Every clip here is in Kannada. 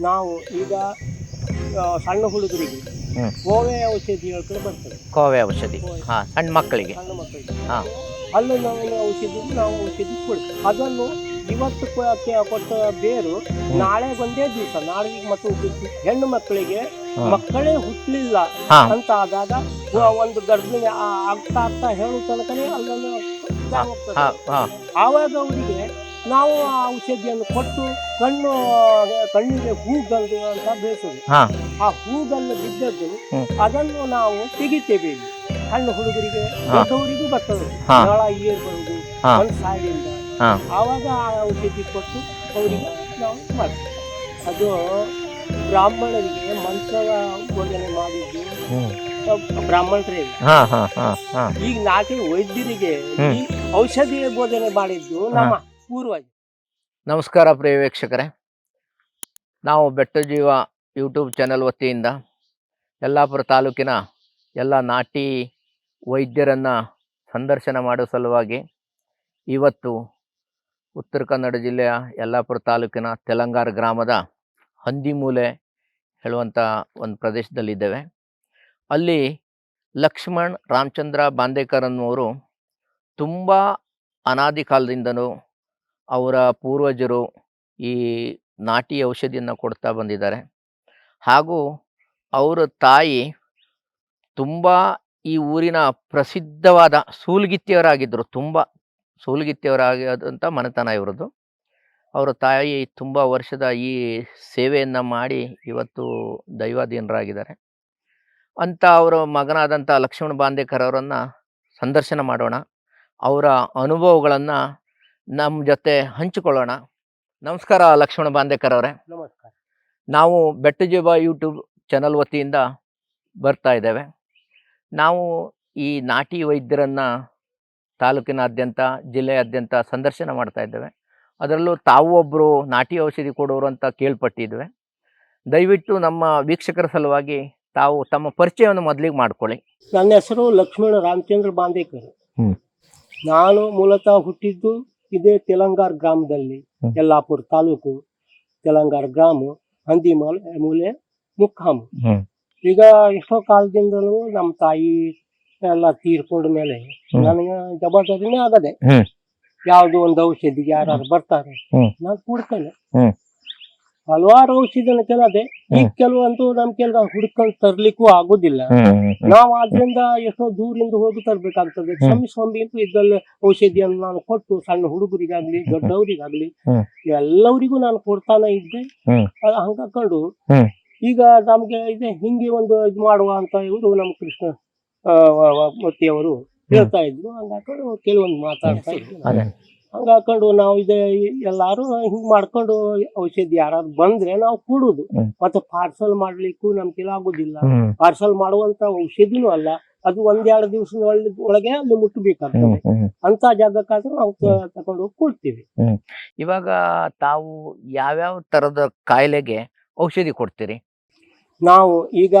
ನಾವು ಈಗ ಸಣ್ಣ ಹುಡುಗರಿಗೆ ಕೋವೆ ಔಷಧಿ ಹೇಳ್ಕೊಂಡು ಬರ್ತದೆ ಕೋವೆ ಔಷಧಿ. ಹಾಂ ಸಣ್ಣ ಮಕ್ಕಳಿಗೆ. ಸಣ್ಣ ಮಕ್ಕಳಿಗೆ. ಹಾ. ಹಲ್ಲು ನೋವಿನ ಔಷಧಿ ನಾವು ಔಷಧಿ ಕೊಡ್ತೀವಿ ಅದನ್ನು ಇವತ್ತು ಕೊಟ್ಟ ಬೇರು ನಾಳೆ ಒಂದೇ ದಿವಸ ನಾಳೆಗೆ ಮತ್ತು ಹೆಣ್ಣು ಮಕ್ಕಳಿಗೆ. ಮಕ್ಕಳೇ ಹುಟ್ಟಲಿಲ್ಲ ಅಂತ ಆದಾಗ ಒಂದು ಗರ್ಭಿಣಿ ಆಗ್ತಾ ಆಗ್ತಾ ಹೇಳುವ ತನಕನೇ ಹಾ ಆವಾಗ ಅವರಿಗೆ ನಾವು ಆ ಔಷಧಿಯನ್ನು ಕೊಟ್ಟು ಕಣ್ಣು ಕಣ್ಣಿಗೆ ಹೂಗಲ್ಲು ಅಂತ ಬೆಳೆಸೋದು ಹಾ. ಆ ಹೂಗಲ್ಲು ಬಿದ್ದದ್ದು. ಅದನ್ನು ನಾವು ತೆಗಿತೇವೆ. ಇಲ್ಲಿ ಸಣ್ಣ ಹುಡುಗರಿಗೆ ಹಾ. ದೊಡ್ಡವರಿಗೂ ಬರ್ತದೆ. ಹಾ. ನಳ ಏರ್ ಬರುವುದು ಹಾ. ಒಂದು ಹಾ. ಆವಾಗ ಆ ಔಷಧಿ ಕೊಟ್ಟು ಅವರಿಗೆ ನಾವು ಮಾಡ್ತೀವಿ. ಅದು ಬ್ರಾಹ್ಮಣರಿಗೆ ಮಂತ್ರ ಬೋಧನೆ ಮಾಡಿದ್ದು. ಹ್ಮ್. ಬ್ರಾಹ್ಮಣರೇ. ಹಾ ಹಾ ಹಾ ಹಾ. ಈಗ ನಾಟಿ ವೈದ್ಯರಿಗೆ ಔಷಧಿಯ ಈ ಔಷಧಿ ಬೋಧನೆ ಮಾಡಿದ್ದು ನಮ್ಮ ಪೂರ್ವಜ. ನಮಸ್ಕಾರ ಪ್ರಿಯ ವೀಕ್ಷಕರೇ. ನಾವು ಬೆಟ್ಟ ಜೀವ ಯೂಟ್ಯೂಬ್ ಚಾನೆಲ್ ವತಿಯಿಂದ ಯಲ್ಲಾಪುರ ತಾಲೂಕಿನ ಎಲ್ಲ ನಾಟಿ ವೈದ್ಯರನ್ನು ಸಂದರ್ಶನ ಮಾಡೋ ಸಲುವಾಗಿ ಇವತ್ತು ಉತ್ತರ ಕನ್ನಡ ಜಿಲ್ಲೆಯ ಯಲ್ಲಾಪುರ ತಾಲೂಕಿನ ತೆಲಂಗಾರ ಗ್ರಾಮದ ಹಂದಿಮೂಲೆ ಹೇಳುವಂಥ ಒಂದು ಪ್ರದೇಶದಲ್ಲಿದ್ದೇವೆ. ಅಲ್ಲಿ ಲಕ್ಷ್ಮಣ್ ರಾಮಚಂದ್ರ ಬಾಂದೇಕರ್ ಅನ್ನುವರು ತುಂಬ ಅನಾದಿ ಕಾಲದಿಂದನೂ ಅವರ ಪೂರ್ವಜರು ಈ ನಾಟಿ ಔಷಧಿಯನ್ನು ಕೊಡ್ತಾ ಬಂದಿದ್ದಾರೆ. ಹಾಗೂ ಅವರ ತಾಯಿ ತುಂಬ ಈ ಊರಿನ ಪ್ರಸಿದ್ಧವಾದ ಸೂಲ್ಗಿತ್ತಿಯವರಾಗಿದ್ದರು. ತುಂಬ ಸೂಲ್ಗಿತ್ತಿಯವರಾಗಿದ್ದಂಥ ಮನೆತನ ಇವರದ್ದು. ಅವರ ತಾಯಿ ತುಂಬ ವರ್ಷದ ಈ ಸೇವೆಯನ್ನು ಮಾಡಿ ಇವತ್ತು ದೈವಾಧೀನರಾಗಿದ್ದಾರೆ. ಅಂತ ಅವರ ಮಗನಾದಂಥ ಲಕ್ಷ್ಮಣ ಬಾಂದೇಕರ್ ಅವರನ್ನು ಸಂದರ್ಶನ ಮಾಡೋಣ. ಅವರ ಅನುಭವಗಳನ್ನು ನಮ್ಮ ಜೊತೆ ಹಂಚಿಕೊಳ್ಳೋಣ. ನಮಸ್ಕಾರ ಲಕ್ಷ್ಮಣ ಬಾಂದೇಕರ್ ಅವರೇ. ನಮಸ್ಕಾರ. ನಾವು ಬೆಟ್ಟಜೀವ ಯೂಟ್ಯೂಬ್ ಚಾನಲ್ ವತಿಯಿಂದ ಬರ್ತಾ ಇದ್ದೇವೆ. ನಾವು ಈ ನಾಟಿ ವೈದ್ಯರನ್ನು ತಾಲೂಕಿನಾದ್ಯಂತ ಜಿಲ್ಲೆಯಾದ್ಯಂತ ಸಂದರ್ಶನ ಮಾಡ್ತಾ ಇದ್ದೇವೆ. ಅದರಲ್ಲೂ ತಾವು ಒಬ್ಬರು ನಾಟಿ ಔಷಧಿ ಕೊಡೋರು ಅಂತ ಕೇಳ್ಪಟ್ಟಿದ್ವಿ ದಯವಿಟ್ಟು ನಮ್ಮ ವೀಕ್ಷಕರ ಸಲುವಾಗಿ ತಾವು ತಮ್ಮ ಪರಿಚಯವನ್ನು ಮೊದಲಿಗೆ ಮಾಡ್ಕೊಳ್ಳಿ. ನನ್ನ ಹೆಸರು ಲಕ್ಷ್ಮಣ ರಾಮಚಂದ್ರ ಬಾಂದೇಕರ್. ನಾನು ಮೂಲತಃ ಹುಟ್ಟಿದ್ದು ಇದೇ ತೆಲಂಗಾರ ಗ್ರಾಮದಲ್ಲಿ ಯಲ್ಲಾಪುರ್ ತಾಲೂಕು ತೆಲಂಗಾರ ಗ್ರಾಮ ಹಂದಿ ಮೂಲೆ ಮುಕ್ಕಾಮು ಈಗ ಎಷ್ಟೋ ಕಾಲದಿಂದಲೂ ನಮ್ಮ ತಾಯಿ ಎಲ್ಲ ತೀರ್ಕೊಂಡ ಮೇಲೆ. ನನಗೆ ಜವಾಬ್ದಾರಿನೇ ಆಗದೆ. ಯಾವ್ದು ಒಂದು ಔಷಧಿಗೆ ಯಾರು ಬರ್ತಾರೆ. ನಾನು ಕೊಡ್ತೇನೆ. ಹಲವಾರು ಔಷಧಿನ ಕೆಲದೆ ಈಗ. ಕೆಲವಂತೂ ನಮ್ ಕೆಲ ಹುಡ್ಕೊಂಡ್ ತರ್ಲಿಕ್ಕೂ ಆಗುದಿಲ್ಲ. ನಾವ್ ಆದ್ರಿಂದ ಎಷ್ಟೋ ದೂರಿಂದ ಹೋಗಿ ತರ್ಬೇಕಾಗ್ತದೆ. ಕ್ಷಮಿಸ್ಕೊಂಬಿ ಇದ್ರಲ್ಲಿ ಔಷಧಿಯನ್ನು ನಾನು ಕೊಟ್ಟು ಸಣ್ಣ ಹುಡುಗರಿಗಾಗ್ಲಿ ದೊಡ್ಡವರಿಗಾಗ್ಲಿ ಎಲ್ಲವರಿಗೂ ನಾನು ಕೊಡ್ತಾನೆ ಇದ್ದೆ. ಅದ್ ಹಂಗಾಕೊಂಡು ಈಗ ನಮ್ಗೆ ಇದೆ ಹಿಂಗೆ ಒಂದು ಇದು ಮಾಡುವ ಅಂತ ಇವರು ನಮ್ ಕೃಷ್ಣ ಮೂರ್ತಿಯವರು ಹೇಳ್ತಾ ಇದ್ರು. ಹಂಗಾಕೊಂಡು ಕೆಲವೊಂದು ಮಾತಾಡ್ತಾ ಇದ್ರು ಅದೇ. ಹಂಗಾಕೊಂಡು ನಾವು ಇದ ಎಲ್ಲಾರು ಹಿಂಗ್ ಮಾಡ್ಕೊಂಡು ಔಷಧಿ ಯಾರಾದ್ರು ಬಂದ್ರೆ ನಾವು ಕೊಡುದು. ಮತ್ತ ಪಾರ್ಸಲ್ ಮಾಡ್ಲಿಕ್ಕೂ ನಮ್ಗೆಲ್ಲ ಆಗುದಿಲ್ಲ. ಪಾರ್ಸಲ್ ಮಾಡುವಂತ ಔಷಧಿನೂ ಅಲ್ಲ. ಅದು ಒಂದೆರಡು ದಿವಸದ ಒಳಗೆ- ಅಲ್ಲಿ ಮುಟ್ಟಬೇಕಾಗ್ತದೆ ಅಂತ ಜಾಗಕ್ಕಾದ್ರೂ ನಾವು ತಗೊಂಡು ತಕೊಂಡು ಹೋಗಿ ಕೊಡ್ತೀವಿ. ಇವಾಗ ತಾವು ಯಾವ್ಯಾವ ತರದ ಕಾಯಿಲೆಗೆ ಔಷಧಿ ಕೊಡ್ತೀರಿ? ನಾವು ಈಗ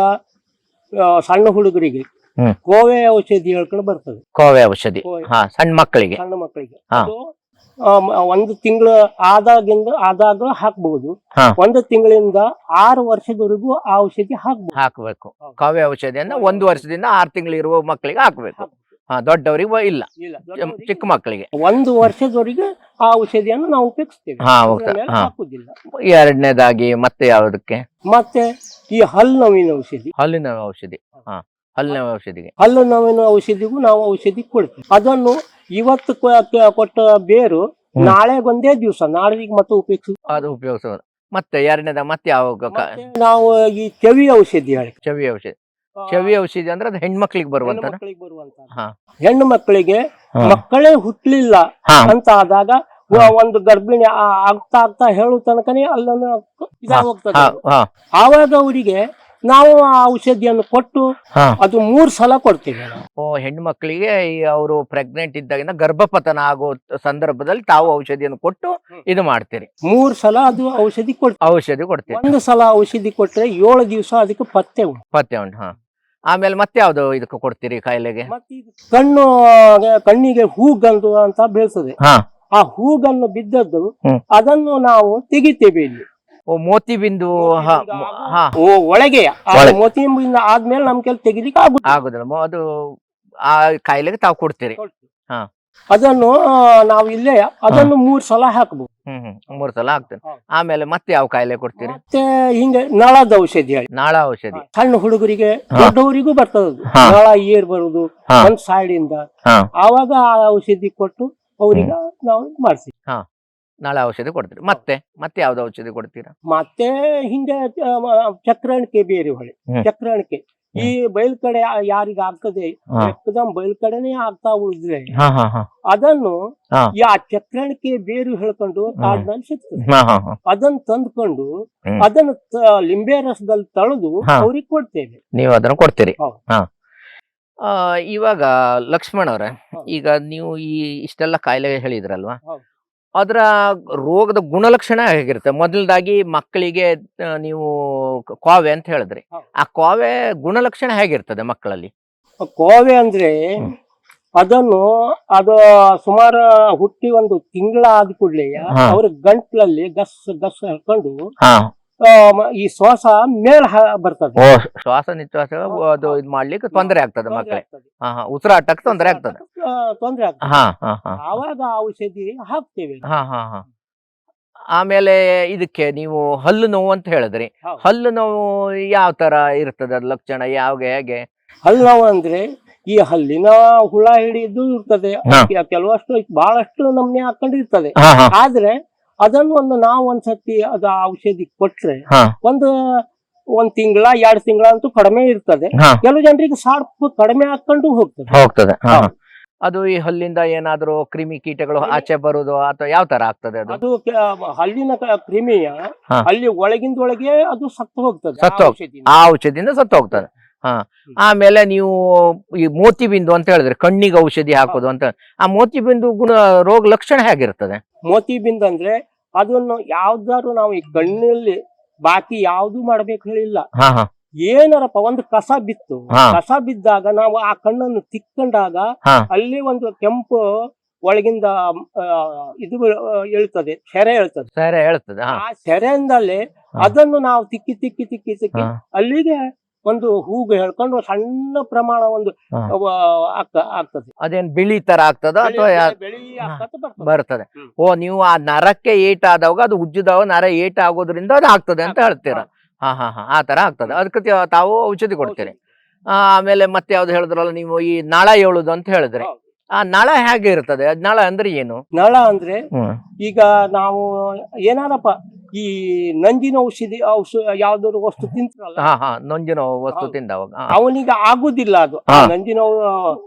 ಆ, ಸಣ್ಣ ಹುಡುಗರಿಗೆ ಹ್ಮ್. ಕೋವೆ ಔಷಧಿ ಹೇಳ್ಕೊಂಡು ಬರ್ತದೆ. ಕೋವೆ ಔಷಧಿ. ಕೋವೆ. ಹಾ ಸಣ್ಣ ಮಕ್ಕಳಿಗೆ. ಸಣ್ಣ ಮಕ್ಕಳಿಗೆ. ಹಾ. ಅದು ಒಂದು ತಿಂಗಳು ಆದಾಗಿಂದ ಆದಾಗ ಹಾಕ್ಬಹುದು. ಒಂದು ತಿಂಗಳಿಂದ ಆರು ವರ್ಷದವರೆಗೂ ಆ ಔಷಧಿ ಹಾಕ್ಬಹುದು ಹಾಕಬೇಕು. ಕಾವ್ಯ ಔಷಧಿಯನ್ನ ಒಂದು ವರ್ಷದಿಂದ ಆರು ತಿಂಗಳು ಇರುವ ಮಕ್ಕಳಿಗೆ ಹಾಕಬೇಕು. ಹಾ ದೊಡ್ಡವರಿಗೆ ಇಲ್ಲ. ಚಿಕ್ಕ- ಮಕ್ಕಳಿಗೆ. ಒಂದು ವರ್ಷದವರೆಗೆ ಆ ಔಷಧಿಯನ್ನು ನಾವು ಉಪಯೋಗಿಸ್ತೇವೆ. ಹಾಕುದಿಲ್ಲ ಎರಡನೇದಾಗಿ ಮತ್ತೆ ಯಾವುದಕ್ಕೆ? ಮತ್ತೆ ಈ ಹಲ್ಲು ನೋವಿನ ಔಷಧಿ. ಹಲ್ಲಿನ ಔಷಧಿ. ಹಾ ಹಲ್ಲಿನ ಔಷಧಿಗೆ. ಹಲ್ಲು ನೋವಿನ ಔಷಧಿಗೂ ನಾವು ಔಷಧಿ ಕೊಡ್ತೀವಿ. ಅದನ್ನು ಇವತ್ತು ಕೊ- ಕೊಟ್ಟ ಬೇರು ನಾಳೆಗೊಂದೇ ನಾಳೆ ಒಂದೇ ದಿವಸ ನಾಳೆಗೆ ಮತ್ತೆ ಉಪಯೋಗಿಸ ಅದು ಉಪಯೋಗಿಸೋದು. ಮತ್ತೆ ಎರಡನೇದ ಮತ್ತೆ ಯಾವ ಕ- ನಾವು ಈ ಕೆವಿ ಔಷಧಿ ಹೇಳಿ. ಚವಿ ಔಷಧಿ. ಚವಿ ಔಷಧಿ ಅಂದ್ರೆ ಅದು ಹೆಣ್ಮಕ್ಳಿಗೆ ಬರುವಂತ ಹೆಣ್ಣು ಮಕ್ಕಳಿಗೆ ಬರುವಂತ ಹಾ. ಹೆಣ್ಣು ಮಕ್ಕಳಿಗೆ ಮಕ್ಕಳೇ ಹುಟ್ಟಲಿಲ್ಲ ಹಾ. ಅಂತ ಆದಾಗ ವ- ಒಂದು ಗರ್ಭಿಣಿ ಆ- ಆಗ್ತಾ ಆಗ್ತಾ ಹೇಳೋ ತನಕನೇ ಅಲ್ಲೊಂದು ಇದಾಗ ಹೋಗ್ತದೆ. ಆವಾಗ ಅವರಿಗೆ ನಾವು ಆ ಔಷಧಿಯನ್ನು ಕೊಟ್ಟು ಹಾ. ಅದು ಮೂರ್ ಸಲ ಕೊಡ್ತೀವಿ ನಾವು. ಓ ಹೆಣ್ಮಕ್ಳಿಗೆ ಈ ಅವರು ಪ್ರೆಗ್ನೆಂಟ್ ಇದ್ದಾಗಿಂದ ಗರ್ಭಪತನ ಆಗೋ ಸಂದರ್ಭದಲ್ಲಿ ತಾವು ಔಷಧಿಯನ್ನು ಕೊಟ್ಟು. ಇದು ಮಾಡ್ತೀರಿ. ಮೂರ್ ಸಲ ಅದು ಔಷಧಿ ಕೊಡ್ತೀವಿ. ಔಷಧಿ ಕೊಡ್ತೀರಿ. ಒಂದು ಸಲ ಔಷಧಿ ಕೊಟ್ರೆ ಏಳು ದಿವಸ ಅದಕ್ಕೆ ಪತ್ತೆ ಉಂಟು. ಪತ್ತೆ ಉಂಟು ಹಾ. ಆಮೇಲೆ ಮತ್ತೆ ಯಾವ್ದು ಇದಕ್ಕೆ ಕೊಡ್ತೀರಿ ಕಾಯಿಲೆಗೆ ಮತ್ತೆ ಇದು ಕಣ್ಣು ಕಣ್ಣಿಗೆ ಹೂಗಂದು ಅಂತ ಬೀಳ್ತದೆ ಹಾ. ಆ ಹೂಗನ್ನು ಬಿದ್ದದ್ದು ಹ್ಮ್. ಅದನ್ನು ನಾವು ತೆಗಿತೇವೆ ಇಲ್ಲಿ. ಓ ಮೋತಿ ಬಿಂದು ಹ, ಹಾ. ಓ ಒಳಗೆ. ಮೋತಿ ಒಳಗೆ. ಮೋತಿಯಿಂದ ಆದ್ಮೇಲೆ ನಮ್ ಕೆಲ ತೆಗಿಲಿಕ್ಕೆ ಆಗುದಿಲ್ಲ. ಆಗುದಿಲ್ಲ. ಅದು ಆ ಕಾಯಿಲೆಗೆ ತಾವು ಕೊಡ್ತೀರಿ. ಹಾ. ಅದನ್ನು ನಾವು ಇಲ್ಲೇ ಅದನ್ನು ಮೂರ್ ಸಲ ಹಾಕಬಹುದು ಹ್ಮ್ ಮೂರ್ ಸಲ ಹಾಕ್ತೇನೆ. ಆಮೇಲೆ ಮತ್ತೆ ಯಾವ ಕಾಯಿಲೆ ಕೊಡ್ತೀರಿ? ಮತ್ತೆ ಹಿಂಗೆ ನಳದ ಔಷಧಿ ಹೇಳಿ. ನಾಳ ಔಷಧಿ. ಸಣ್ಣ ಹುಡುಗರಿಗೆ ಹಾ. ದೊಡ್ಡವರಿಗೂ ಬರ್ತದ ಹಾ. ನಳ ಏರ್ ಬರುದು ಹಾ. ಒಂದ್ ಸೈಡ್ ಇಂದ. ಆವಾಗ ಆ ಔಷಧಿ ಕೊಟ್ಟು ಅವರಿಗೆ ನಾವು ಮಾಡಿಸಿ. ನಾಳ ಔಷಧಿ ಕೊಡ್ತೀರಿ. ಮತ್ತೆ ಮತ್ತೆ ಯಾವ್ದು ಔಷಧಿ ಕೊಡ್ತೀರಾ? ಮತ್ತೆ ಹಿಂದೆ ಚಕ್ರಣಿಕೆ ಬೇರೆ ಹೊಳೆ. ಚಕ್ರಾಣಿಕೆ. ಈ ಬಯಲ್ ಕಡೆ ಯಾರಿಗ ಆಗ್ತದೆ. ಎಕ್ದಮ್ ಬಯಲ್ ಕಡೆನೆ ಆಗ್ತಾ ಉಳಿದ್ರೆ ಅದನ್ನು ಯಾ ಚಕ್ರಾಣಿಕೆ ಬೇರು ಹೇಳ್ಕೊಂಡು ಕಾಡಿನಲ್ಲಿ ಸಿಗ್ತದೆ. ಅದನ್ನ ತಂದ್ಕೊಂಡು. ಅದನ್ನ ಲಿಂಬೆ ರಸದಲ್ಲಿ ತಳೆದು ಅವ್ರಿಗೆ ಕೊಡ್ತೇವೆ. ನೀವು ಅದನ್ನ ಕೊಡ್ತೀರಿ. ಇವಾಗ ಲಕ್ಷ್ಮಣ್ ಅವ್ರೆ ಈಗ ನೀವು ಈ ಇಷ್ಟೆಲ್ಲ ಕಾಯಿಲೆ ಹೇಳಿದ್ರಲ್ವಾ. ಅದರ ರೋಗದ ಗುಣಲಕ್ಷಣ ಹೇಗಿರುತ್ತೆ? ಮೊದಲದಾಗಿ ಮಕ್ಕಳಿಗೆ ನೀವು ಕೋವೆ ಅಂತ ಹೇಳಿದ್ರಿ. ಆ ಕೋವೆ ಗುಣಲಕ್ಷಣ ಹೇಗಿರ್ತದೆ ಮಕ್ಕಳಲ್ಲಿ? ಕೋವೆ ಅಂದ್ರೆ. ಅದನ್ನು ಅದು ಸುಮಾರು ಹುಟ್ಟಿ ಒಂದು ತಿಂಗಳ ಆದ ಕೂಡಲೇ. ಅವ್ರ ಗಂಟ್ಲಲ್ಲಿ ಗಸ್ ಗಸ್ ಹಾಕೊಂಡು ಈ ಶ್ವಾಸ ಮೇಲ್ ಬರ್ತದೆ. ಓ ಶ್ವಾಸ ನಿಶ್ವಾಸ ಅದು ಇದು ಮಾಡ್ಲಿಕ್ಕೆ ತೊಂದರೆ ಆಗ್ತದೆ ಆಗ್ತದೆ. ಹಾ ಹಾ ಉಸಿರಾಟಕ್ಕೆ ತೊಂದರೆ ಆಗ್ತದೆ. ತೊಂದರೆ ಆಗ್ತದೆ. ಹಾ ಹಾ ಹಾ ಆವಾಗ ಔಷಧಿ ಹಾಕ್ತೇವೆ ಹಾ ಹಾ ಹಾ. ಆಮೇಲೆ ಇದಕ್ಕೆ ನೀವು ಹಲ್ಲು ನೋವು ಅಂತ ಹೇಳಿದ್ರಿ. ಹಲ್ಲು ನೋವು ಯಾವ ತರ ಇರ್ತದೆ? ಅದ್ ಲಕ್ಷಣ ಯಾವ ಹೇಗೆ? ಹಲ್ಲು ನೋವು ಅಂದ್ರೆ ಈ ಹಲ್ಲಿನ ಹುಳ ಹಿಡಿದು ಇರ್ತದೆ. ಕೆಲವಷ್ಟು ಬಹಳಷ್ಟು ನಮ್ನೆ ಹಾಕೊಂಡಿರ್ತದೆ. ಆದ್ರೆ ಅದನ್ನು ಒಂದು ನಾವು ಒಂದ್ಸತಿ ಅದು ಆ ಔಷಧಿ ಕೊಟ್ರೆ ಒಂದು ಒಂದ್ ತಿಂಗಳ ಎರಡ್ ತಿಂಗಳ ಅಂತೂ ಕಡಿಮೆ ಇರ್ತದೆ. ಕೆಲವು ಜನರಿಗೆ ಸಾರ್ಪ್ ಕಡಿಮೆ ಹಾಕೊಂಡು ಹೋಗ್ತದೆ. ಹೋಗ್ತದೆ. ಅದು ಈ ಹಲ್ಲಿಂದ ಏನಾದ್ರೂ ಕ್ರಿಮಿ ಕೀಟಗಳು ಆಚೆ ಬರುದು ಅಥವಾ ಯಾವ ತರ ಆಗ್ತದೆ ಅದು? ಅದು ಹಲ್ಲಿನ ಕ- ಕ್ರಿಮಿಯ. ಅಲ್ಲಿ ಒಳಗಿಂದ ಒಳಗೆ ಅದು ಸತ್ತು ಹೋಗ್ತದೆ. ಆ ಸತ್ತು ಔಷಧಿಯಿಂದ. ಆ ಔಷಧಿಯಿಂದ ಸತ್ತು ಹೋಗ್ತದೆ. ಹಾ. ಆಮೇಲೆ ನೀವು ಈ ಮೋತಿ ಬಿಂದು ಅಂತ ಹೇಳಿದ್ರೆ ಕಣ್ಣಿಗೆ ಔಷಧಿ ಹಾಕೋದು ಅಂತ. ಆ ಮೋತಿ ಬಿಂದು ಗುಣ ರೋಗ ಲಕ್ಷಣ ಹೇಗಿರ್ತದೆ? ಮೋತಿಬಿಂದ್ ಅಂದ್ರೆ ಅದನ್ನು ಯಾವ್ದಾದ್ರು ನಾವು ಈ ಕಣ್ಣಲ್ಲಿ ಬಾಕಿ ಯಾವ್ದು ಮಾಡ್ಬೇಕು ಹೇಳಿಲ್ಲ. ಹಾ ಹಾ. ಏನಾರಪ್ಪ ಒಂದು ಕಸ ಬಿತ್ತು. ಹಾ. ಕಸ ಬಿದ್ದಾಗ ನಾವು ಆ ಕಣ್ಣನ್ನು ತಿಕ್ಕೊಂಡಾಗ ಹಾ. ಅಲ್ಲಿ ಒಂದು ಕೆಂಪು ಒಳಗಿಂದ ಆ, ಇದು ಆ, ಹೇಳ್ತದೆ ಸೆರೆ ಹೇಳ್ತದೆ. ಸೆರೆ ಹೇಳ್ತದೆ ಹಾ. ಆ ಸೆರೆಯಿಂದಲೇ. ಅದನ್ನು ನಾವು ತಿಕ್ಕಿ ತಿಕ್ಕಿ ತಿಕ್ಕಿ ತಿಕ್ಕಿ ಹಾ. ಅಲ್ಲಿಗೆ ಒಂದು ಹೂಗು ಹೇಳ್ಕೊಂಡು ಸಣ್ಣ ಪ್ರಮಾಣ ಒಂದು ಹಾ. ಅವ ಆಗ್ತ- ಆಗ್ತದೆ. ಅದೇನ್ ಬಿಳಿ ತರ ಆಗ್ತದ ಅಥವಾ ಯಾ- ಬೆಳಿ ಬರ್ತದೆ. ಬರ್ತದೆ. ಹ್ಮ್. ಓ ನೀವು ಆ ನರಕ್ಕೆ ಏಟ್ ಆದವಾಗ ಅದು ಉಜ್ಜಿದವ ನರ ಏಟ್ ಆಗೋದ್ರಿಂದ ಅದು ಆಗ್ತದೆ ಅಂತ ಹೇಳ್ತೀರಾ? ಹಾ. ಹಾ ಹಾ ಆ ತರ ಆಗ್ತದೆ. ಅದಕ್ಕೆ ತ- ತಾವು ಔಷಧಿ ಕೊಡ್ತೀರಿ. ಆ, ಆಮೇಲೆ ಮತ್ತೆ ಯಾವ್ದು ಹೇಳಿದ್ರಲ್ಲ ನೀವು ಈ ನಳ ಹೇಳುದು ಅಂತ ಹೇಳಿದ್ರಿ. ಹೌದು. ಆ ನಳ ಹೇಗೆ ಇರ್ತದೆ? ಅದ್ ನಳ ಅಂದ್ರೆ ಏನು? ನಳ ಅಂದ್ರೆ ಈಗ ನಾವು ಏನಾರಪ್ಪ ಈ ನಂಜಿನ ಔಷಧಿ ಔಷಧ ಯಾವ್ದಾದ್ರು ವಸ್ತು ತಿಂತಾರಲ್ಲ? ಹಾ ಹಾ ನೊಂಜಿನ ವಸ್ತು. ತಿಂದವಾಗ. ಅವನಿಗೆ ಆಗುದಿಲ್ಲ ಅದು. ಆ. ನಂಜಿನ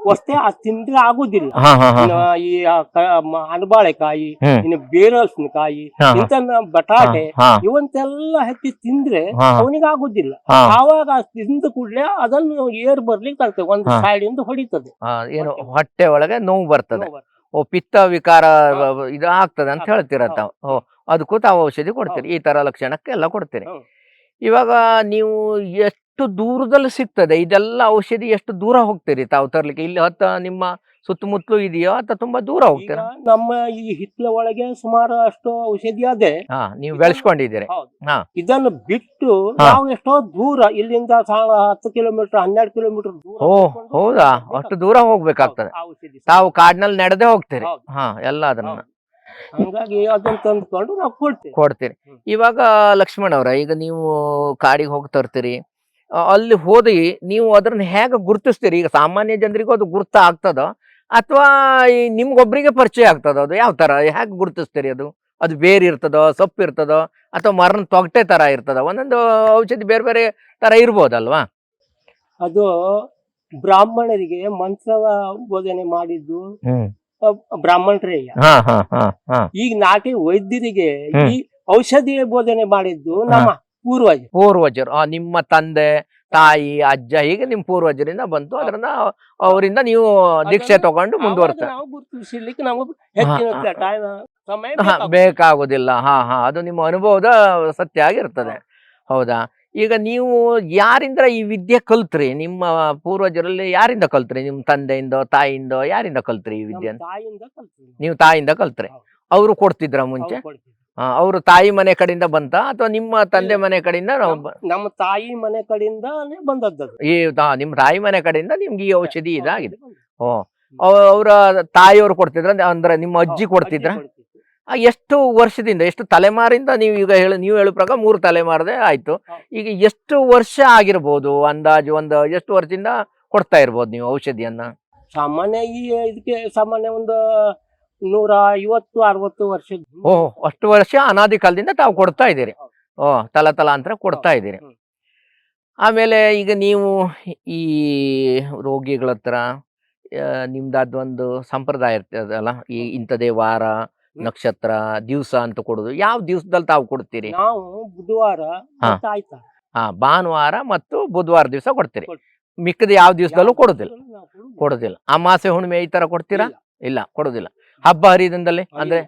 ವಸ್ತೆ ಅದು ತಿಂದ್ರೆ ಆಗುದಿಲ್ಲ. ಹಾ ಹಾ ಹಾ. ಇನ್ನು ಈ ಆ ಕ- ಮ- ಅಣಬಾಳೆಕಾಯಿ ಹ್ಮ್. ಇನ್ನು ಬೇರಲ್ಸಿನಕಾಯಿ ಹಾ. ಇಂತ ಬಟಾಟೆ ಹಾ ಇವಂತೆಲ್ಲ ಹಚ್ಚಿ ತಿಂದ್ರೆ ಹಾ ಅವನಿಗೆ ಆಗುದಿಲ್ಲ. ಹಾ. ಆವಾಗ ತಿಂದ ಕೂಡಲೇ ಅದನ್ನು ಏರ್ ಬರ್ಲಿಕ್ಕೆ ಆಗ್ತದೆ. ಒಂದು ಹಾ. ಸೈಡ್ ಇಂದ ಹೊಡಿತದೆ. ಏನು ಹೊಟ್ಟೆ ಒಳಗೆ ನೋವು ಬರ್ತದೆ. ಓ ಪಿತ್ತ ವಿಕಾರ. ಇದು ಆಗ್ತದೆ ಅಂತ ಹೇಳ್ತೀರ. ತಾವು? ಓ ಅದಕ್ಕೂ ತಾವು ಔಷಧಿ ಕೊಡ್ತೀರಿ. ಈ ತರ ಲಕ್ಷಣಕ್ಕೆ ಎಲ್ಲ ಕೊಡ್ತೀರಿ ಇವಾಗ ನೀವು ಎಷ್ಟು ದೂರದಲ್ಲಿ ಸಿಗ್ತದೆ? ಇದೆಲ್ಲ ಔಷಧಿ ಎಷ್ಟು ದೂರ ಹೋಗ್ತೀರಿ ತಾವು ತರ್ಲಿಕ್ಕೆ? ಇಲ್ಲಿ ಹತ್ತ ನಿಮ್ಮ ಸುತ್ತಮುತ್ತಲು ಇದೆಯೋ ಅಥವಾ ತುಂಬಾ ದೂರ ಹೋಗ್ತೀರಾ? ನಮ್ಮ ಈ ಹಿತ್ತಲ ಒಳಗೆ ಸುಮಾರು ಅಷ್ಟು ಔಷಧಿ ಅದೇ. ಹಾ ನೀವು ಬೆಳೆಸ್ಕೊಂಡಿದ್ದೀರಿ. ಹಾ. ಇದನ್ನು ಬಿಟ್ಟು. ನಾವು ಎಷ್ಟೋ ದೂರ ಇಲ್ಲಿಂದ ಹತ್ತು ಕಿಲೋಮೀಟರ್ ಹನ್ನೆರಡು ಕಿಲೋಮೀಟರ್ ದೂರ ಓ ಹೌದಾ? ಅಷ್ಟು ದೂರ ಹೋಗ್ಬೇಕಾಗ್ತದೆ. ತಾವು ಕಾಡಿನಲ್ಲಿ ನಡೆದೇ ಹೋಗ್ತೀರಿ. ಹಾ ಎಲ್ಲ ಅದನ್ನ. ಹಂಗಾಗಿ ಅದನ್ನ ತಂದ್ಕೊಂಡು ನಾವು ಕೊಡ್ತೇವೆ. ಕೊಡ್ತೀರಿ. ಇವಾಗ ಲಕ್ಷ್ಮಣ್ ಅವ್ರ ಈಗ ನೀವು ಕಾಡಿಗೆ ಹೋಗಿ ಇರ್ತೀರಿ ಆ, ಅಲ್ಲಿ ಹೋದಿ ನೀವು ಅದನ್ನ ಹೇಗೆ ಗುರುತಿಸ್ತೀರಿ? ಈಗ ಸಾಮಾನ್ಯ ಜನರಿಗೂ ಅದು ಗುರ್ತ ಆಗ್ತದ? ಅಥವಾ ಈ ನಿಮ್ಗೊಬ್ರಿಗೆ ಪರಿಚಯ ಆಗ್ತದ ಅದು? ಯಾವ ತರ ಹೇಗೆ ಗುರುತಿಸ್ತೀರಿ ಅದು? ಅದು ಬೇರೆ ಇರ್ತದೋ ಸೊಪ್ಪು ಇರ್ತದೋ ಅಥವಾ ಮರನ ತೊಗಟೆ ತರ ಇರ್ತದ? ಒಂದೊಂದು ಔಷಧಿ ಬೇರೆ ಬೇರೆ ತರ ಇರ್ಬೋದಲ್ವಾ? ಅದು ಬ್ರಾಹ್ಮಣರಿಗೆ ಮಂತ್ರ ಬೋಧನೆ ಮಾಡಿದ್ದು ಬ್ರಾಹ್ಮಣರೇ. ಈಗ ನಾಟಿ ವೈದ್ಯರಿಗೆ ಈ ಔಷಧಿ ಬೋಧನೆ ಮಾಡಿದ್ದು ನಮ್ಮ ಪೂರ್ವಜ ಪೂರ್ವಜರು. ಆ, ನಿಮ್ಮ ತಂದೆ ತಾಯಿ ಅಜ್ಜ ಹೀಗೆ ನಿಮ್ಮ ಪೂರ್ವಜರಿಂದ ಬಂತು. ಅದನ್ನ ಅವರಿಂದ ನೀವು ದೀಕ್ಷೆ ತಗೊಂಡು ಮುಂದುವರ್ತಾರೆ ಬೇಕಾಗುದಿಲ್ಲ. ಹಾ ಹಾ. ಅದು ನಿಮ್ಮ ಅನುಭವದ ಸತ್ಯ ಆಗಿರ್ತದೆ. ಹೌದಾ. ಈಗ ನೀವು ಯಾರಿಂದ ಈ ವಿದ್ಯೆ ಕಲ್ತ್ರಿ? ನಿಮ್ಮ ಪೂರ್ವಜರಲ್ಲಿ ಯಾರಿಂದ ಕಲ್ತ್ರಿ? ನಿಮ್ ತಂದೆಯಿಂದ ತಾಯಿಯಿಂದ ಯಾರಿಂದ ಕಲ್ತ್ರಿ ಈ ನಮ್ಮ ವಿದ್ಯೆ ನಾವು. ತಾಯಿಯಿಂದ ಕಲ್ತ್ರಿ. ಅವರು ಕೊಡ್ತಿದ್ರ ಮುಂಚೆ? ಅವ್ರು ತಾಯಿ ಮನೆ ಕಡೆಯಿಂದ ಬಂತ ಅಥವಾ ನಿಮ್ಮ ತಂದೆ ಮನೆ ಕಡೆಯಿಂದ ನಾವು ನಮ್ಮ ತಾಯಿ ಮನೆ ಕಡೆಯಿಂದ ಬಂದದ್ದು ಈ ತಾ- ನಿಮ್ಮ ತಾಯಿ ಮನೆ ಕಡೆಯಿಂದ ನಿಮ್ಗೆ ಈ ಔಷಧಿ ಇದಾಗಿದೆ. ಓ ಅವರ ತಾಯಿಯವರು ಕೊಡ್ತಿದ್ರ? ಅಂದ್ರೆ ನಿಮ್ಮ ಅಜ್ಜಿ ಕೊಡ್ತಿದ್ರ? ಆ, ಎಷ್ಟು ವರ್ಷದಿಂದ ಎಷ್ಟು ತಲೆಮಾರಿಂದ ನೀವು ಈಗ ಹೇಳಿ ನೀವು ಹೇಳೋ ಪ್ರಕಾರ ಮೂರು ತಲೆಮಾರದೆ ಆಯ್ತು. ಹೌದು. ಈಗ ಎಷ್ಟು ವರ್ಷ ಆಗಿರ್ಬೋದು ಅಂದಾಜು ಒಂದು ಎಷ್ಟು ವರ್ಷದಿಂದ ಕೊಡ್ತಾ ಇರ್ಬೋದು ನೀವು ಔಷಧಿಯನ್ನ? ಸಾಮಾನ್ಯ ಈ ಇದಕ್ಕೆ ಸಾಮಾನ್ಯ ಒಂದು ನೂರ ಐವತ್ತು ಅರವತ್ತು ವರ್ಷದ ಓಹ್ ಅಷ್ಟು ವರ್ಷ ಅನಾದಿ ಕಾಲದಿಂದ ತಾವು ಕೊಡ್ತಾ ಇದ್ದೀರಿ. ಓಹ್ ಓ ತಲ ತಲಾಂತರ ಕೊಡ್ತಾ ಇದ್ದೀರಿ. ಆಮೇಲೆ ಈಗ ನೀವು ಈ ರೋಗಿಗಳ ಹತ್ರ ಆ, ನಿಮ್ದಾದ ಒಂದು ಸಂಪ್ರದಾಯ ಇರ್ತದಲ್ಲ ಈ ಇಂಥದೇ ವಾರ ನಕ್ಷತ್ರ ದಿವಸ ಅಂತ ಕೊಡೋದು. ಯಾವ ದಿವಸದಲ್ಲಿ ತಾವು ಕೊಡ್ತೀರಿ? ನಾವು ಬುಧವಾರ ಹಾ. ಮತ್ತೆ ಆಯ್ತಾ? ಹಾ ಭಾನುವಾರ ಮತ್ತು ಬುಧವಾರ ದಿವಸ ಕೊಡ್ತೀರಿ. ಮಿಕ್ಕದ ಯಾವ ದಿವಸದಲ್ಲೂ ಕೊಡೋದಿಲ್ಲ. ಕೊಡುದಿಲ್ಲ. ಅಮಾಸೆ ಹುಣ್ಣಿಮೆ ಈ ತರ ಕೊಡ್ತೀರಾ. ಇಲ್ಲ ಕೊಡೋದಿಲ್ಲ. ಹಬ್ಬ ಹರಿದಿನದಲ್ಲಿ ಅಂದ್ರೆ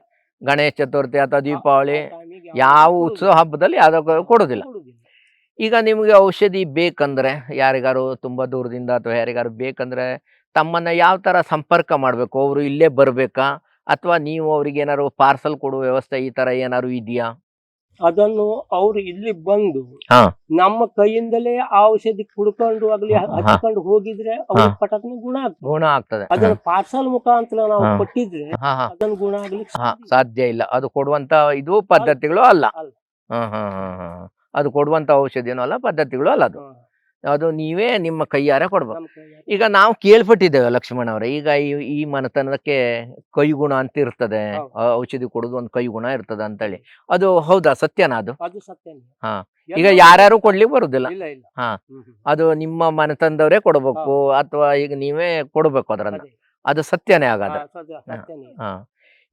ಗಣೇಶ ಚತುರ್ಥಿ ಅಥವಾ ದೀಪಾವಳಿ ಯಾವ ಉತ್ಸವ ಹಬ್ಬದಲ್ಲಿ ಯಾವುದಕ್ಕೂ ಕೊಡೋದಿಲ್ಲ ಈಗ ನಿಮಗೆ ಔಷಧಿ ಬೇಕಂದ್ರೆ ಯಾರಿಗಾರು ತುಂಬಾ ದೂರದಿಂದ ಅಥವಾ ಯಾರಿಗಾರು ಬೇಕಂದ್ರೆ ತಮ್ಮನ್ನ ಯಾವ ತರ ಸಂಪರ್ಕ ಮಾಡ್ಬೇಕು? ಅವರು ಇಲ್ಲೇ ಬರ್ಬೇಕಾ? ಅಥವಾ ನೀವು ಅವ್ರಿಗೆ ಏನಾರು ಪಾರ್ಸಲ್ ಕೊಡುವ ವ್ಯವಸ್ಥೆ ಈ ತರ ಏನಾದ್ರು ಇದೆಯಾ? ಅದನ್ನು ಅವ್ರು ಇಲ್ಲಿ ಬಂದು ಹಾ. ನಮ್ಮ ಕೈಯಿಂದಲೇ ಆ ಔಷಧಿ ಕುಡ್ಕೊಂಡು ಆಗ್ಲಿ. ಹಚ್ಕೊಂಡು ಹೋಗಿದ್ರೆ ಅವ್ರ ಪಟಕ್ನು ಗುಣ ಆಗ್ತದೆ ಗುಣ ಆಗ್ತದೆ ಅದನ್ನ ಪಾರ್ಸಲ್ ಮುಖಾಂತರ ನಾವು ಹಾ. ಕೊಟ್ಟಿದ್ರೆ ಹಾ ಹಾ ಅದನ್ನ ಗುಣ ಆಗ್ಲಿಕ್ಕೆ ಹಾ ಸಾಧ್ಯ ಇಲ್ಲ. ಸಾಧ್ಯ ಇಲ್ಲ ಅದು ಕೊಡುವಂತ ಇದು ಪದ್ಧತಿಗಳು ಅಲ್ಲ ಅಲ್ಲ. ಹಾ ಹಾ ಹಾ ಹಾ ಅದು ಕೊಡುವಂತ ಔಷಧಿನೂ ಅಲ್ಲ ಪದ್ಧತಿಗಳು ಅಲ್ಲ ಅದು. ಅದು ನೀವೇ ನಿಮ್ಮ ಕೈಯಾರೆ ಕೊಡ್ಬೇಕು. ಈಗ ನಾವು ಕೇಳ್ಪಟ್ಟಿದ್ದೇವೆ ಲಕ್ಷ್ಮಣ ಅವರೇ ಈಗ ಈ ಈ ಮನೆತನಕ್ಕೆ ಕೈಗುಣ ಅಂತ ಇರ್ತದೆ ಔಷಧಿ ಕೊಡೋದು ಒಂದು ಕೈಗುಣ ಇರ್ತದೆ ಅಂತೇಳಿ. ಅದು ಹೌದಾ ಸತ್ಯನಾ ಅದು? ಹಾ. ಈಗ ಯಾರ್ಯಾರು ಕೊಡ್ಲಿಕ್ಕೆ ಬರುದಿಲ್ಲ? ಹಾ. ಅದು ನಿಮ್ಮ ಮನೆತನದವರೇ ಕೊಡ್ಬೇಕು ಅಥವಾ ಈಗ ನೀವೇ ಕೊಡ್ಬೇಕು ಅದರನ್ನ ಅದು. ಸತ್ಯನೇ ಆಗದ. ಹಾ.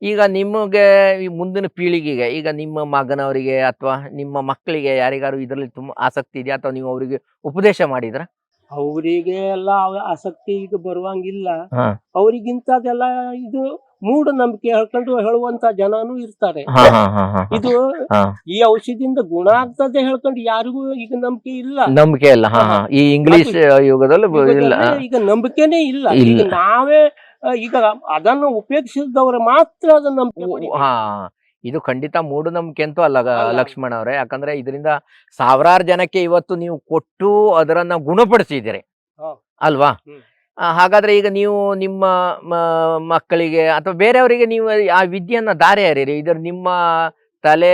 ಈಗ ನಿಮಗೆ ಈ ಮುಂದಿನ ಪೀಳಿಗೆಗೆ ಈಗ ನಿಮ್ಮ ಮಗನವರಿಗೆ ಅಥವಾ ನಿಮ್ಮ ಮಕ್ಕಳಿಗೆ ಯಾರಿಗಾರು ಇದರಲ್ಲಿ ತುಂಬಾ ಆಸಕ್ತಿ ಇದೆಯಾ? ಅಥವಾ ನೀವು ಅವರಿಗೆ ಉಪದೇಶ ಮಾಡಿದ್ರ? ಅವರಿಗೆ ಎಲ್ಲ ಆಸಕ್ತಿ ಈಗ ಬರುವಂಗಿಲ್ಲ. ಅವರಿಗಿಂತ ಅವ್ರಿಗಿಂತದೆಲ್ಲ ಇದು ಮೂಢನಂಬಿಕೆ ಹೇಳ್ಕೊಂಡು ಹೇಳುವಂತ ಜನನು ಇರ್ತಾರೆ. ಇದು ಈ ಔಷಧಿಯಿಂದ ಗುಣ ಆಗ್ತದೆ ಹೇಳ್ಕೊಂಡು ಯಾರಿಗೂ ಈಗ ನಂಬಿಕೆ ಇಲ್ಲ. ನಂಬಿಕೆ ಇಲ್ಲ. ಈ ಇಂಗ್ಲಿಷ್ ಯುಗದಲ್ಲಿ ಇಲ್ಲ. ಈಗ ನಂಬಿಕೆನೇ ಇಲ್ಲ. ಈಗ ನಾವೇ ಈಗ ಅದನ್ನು ಉಪಯೋಗಿಸಿದವರು ಮಾತ್ರ ಅದನ್ನ ಹಾ ಇದು ಖಂಡಿತ ಮೂಢನಂಬಿಕೆ ಅಂತೂ ಅಲ್ಲ ಲಕ್ಷ್ಮಣ ಅವರೇ. ಯಾಕಂದ್ರೆ ಇದರಿಂದ ಸಾವಿರಾರು ಜನಕ್ಕೆ ಇವತ್ತು ನೀವು ಕೊಟ್ಟು ಅದರನ್ನ ಗುಣಪಡಿಸಿದ್ದೀರಿ. ಅಲ್ವಾ? ಹಾಗಾದ್ರೆ ಈಗ ನೀವು ನಿಮ್ಮ ಮಕ್ಕಳಿಗೆ ಅಥವಾ ಬೇರೆಯವರಿಗೆ ನೀವು ಆ ವಿದ್ಯೆಯನ್ನ ದಾರಿ ಹರಿರಿ ಇದ್ರ ನಿಮ್ಮ ತಲೆ